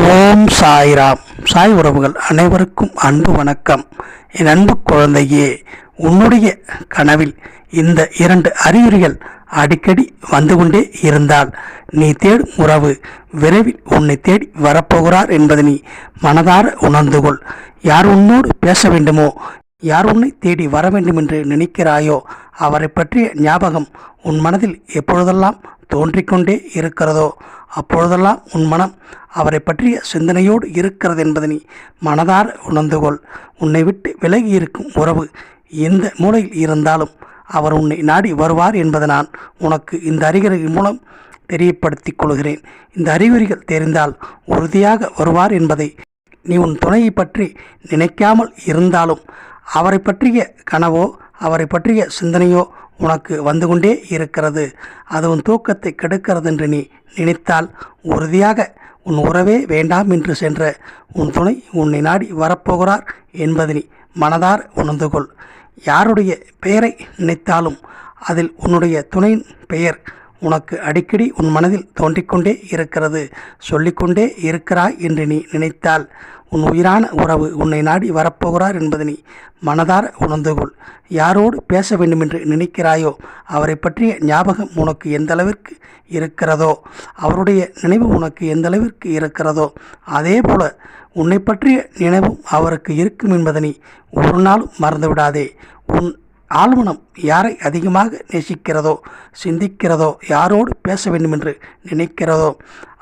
ஓம் சாய்ராம். சாய் உறவுகள் அனைவருக்கும் அன்பு வணக்கம். என் அன்பு குழந்தையே உன்னுடைய கனவில் இந்த இரண்டு அறிகுறிகள் அடிக்கடி வந்து கொண்டே இருந்தால் நீ தேடும் உறவு விரைவில் உன்னை தேடி வரப்போகிறார் என்பதை நீ மனதார உணர்ந்து கொள். யார் உன்னோடு பேச வேண்டுமோ யார் உன்னை தேடி வர வேண்டும் என்று நினைக்கிறாயோ அவரை பற்றிய ஞாபகம் உன் மனதில் எப்பொழுதெல்லாம் தோன்றிக்கொண்டே இருக்கிறதோ அப்பொழுதெல்லாம் உன் மனம் அவரை பற்றிய சிந்தனையோடு இருக்கிறது என்பதை நீ மனதார உணர்ந்து கொள். உன்னை விட்டு விலகி இருக்கும் உறவு எந்த மூலையில் இருந்தாலும் அவர் உன்னை நாடி வருவார் என்பதை நான் உனக்கு இந்த அறிகுறிகள் மூலம் தெரியப்படுத்திக் கொள்கிறேன். இந்த அறிகுறிகள் தெரிந்தால் உறுதியாக வருவார் என்பதை நீ உன் துணையை பற்றி நினைக்காமல் இருந்தாலும் அவரை பற்றிய கனவோ அவரை பற்றிய சிந்தனையோ உனக்கு வந்து கொண்டே இருக்கிறது. அது உன் தூக்கத்தை கெடுக்கிறது என்று நீ நினைத்தால் உறுதியாக உன் உறவே வேண்டாம் என்று சென்ற உன் துணை உன்னை நாடி வரப்போகிறார் என்பதை நீ மனதார் உணர்ந்து கொள். யாருடைய பெயரை நினைத்தாலும் அதில் உன்னுடைய துணையின் பெயர் உனக்கு அடிக்கடி உன் மனதில் தோன்றிக்கொண்டே இருக்கிறது. சொல்லிக்கொண்டே இருக்கிறாய் என்று நீ நினைத்தால் உன் உயிரான உறவு உன்னை நாடி வரப்போகிறார் என்பதை நீ மனதார உணர்ந்து கொள் யாரோடு பேச வேண்டுமென்று நினைக்கிறாயோ அவரை பற்றிய ஞாபகம் உனக்கு எந்தளவிற்கு இருக்கிறதோ அவருடைய நினைவு உனக்கு எந்தளவிற்கு இருக்கிறதோ அதே போல உன்னை பற்றிய நினைவும் அவருக்கு இருக்கும் என்பதனை ஒரு நாளும் மறந்துவிடாதே. உன் ஆழ்மனம் யாரை அதிகமாக நேசிக்கிறதோ சிந்திக்கிறதோ யாரோடு பேச வேண்டுமென்று நினைக்கிறதோ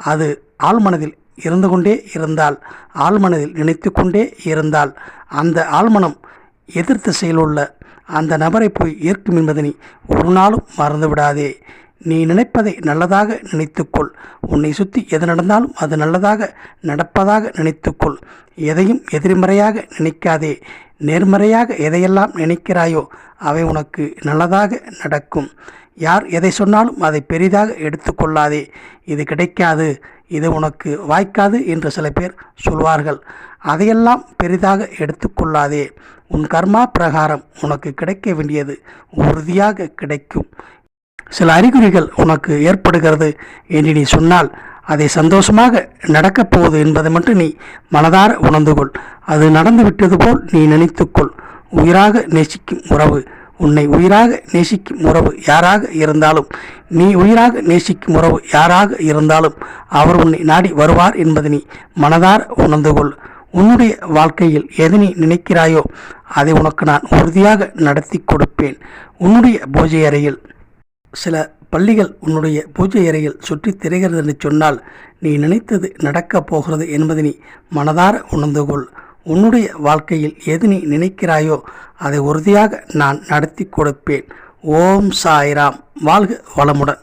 அது ஆழ்மனதில் இருந்து கொண்டே இருந்தால் ஆழ்மனதில் நினைத்து கொண்டே இருந்தால் அந்த ஆழ்மனம் எதிர் திசையில் உள்ள அந்த நபரை போய் ஏற்கும் என்பதனை நீ ஒரு நாளும் மறந்து விடாதே. நீ நினைப்பதை நல்லதாக நினைத்துக்கொள். உன்னை சுற்றி எது நடந்தாலும் அது நல்லதாக நடப்பதாக நினைத்துக்கொள். எதையும் எதிர்மறையாக நினைக்காதே. நேர்மறையாக எதையெல்லாம் நினைக்கிறாயோ அவை உனக்கு நல்லதாக நடக்கும். யார் எதை சொன்னாலும் அதை பெரிதாக எடுத்துக்கொள்ளாதே. இது கிடைக்காது இது உனக்கு வாய்க்காது என்று சில பேர் சொல்வார்கள். அதையெல்லாம் பெரிதாக எடுத்துக்கொள்ளாதே. உன் கர்மா பிரகாரம் உனக்கு கிடைக்க வேண்டியது உறுதியாக கிடைக்கும். சில அறிகுறிகள் உனக்கு ஏற்படுகிறது என்று நீ சொன்னால் அதை சந்தோஷமாக நடக்கப் போகுது என்பதை மட்டும் நீ மனதார உணர்ந்து கொள். அது நடந்து விட்டது போல் நீ நினைத்துக்கொள் உயிராக நேசிக்கும் உறவு. உன்னை உயிராக நேசிக்கும் உறவு யாராக இருந்தாலும் நீ உயிராக நேசிக்கும் உறவு யாராக இருந்தாலும் அவர் உன்னை நாடி வருவார் என்பதை நீ மனதார உணர்ந்து கொள். உன்னுடைய வாழ்க்கையில் எது நீ நினைக்கிறாயோ அதை உனக்கு நான் உறுதியாக நடத்தி கொடுப்பேன். உன்னுடைய பூஜை அறையில் சில பள்ளிகள் உன்னுடைய பூஜை அறையில் சுற்றித் திரைகிறது என்று சொன்னால் நீ நினைத்தது நடக்கப் போகிறது என்பதை நீ மனதார உணர்ந்து கொள். உன்னுடைய வாழ்க்கையில் எது நீ நினைக்கிறாயோ அதை உறுதியாக நான் நடத்தி கொடுப்பேன். ஓம் சாய்ராம். வாழ்க வளமுடன்.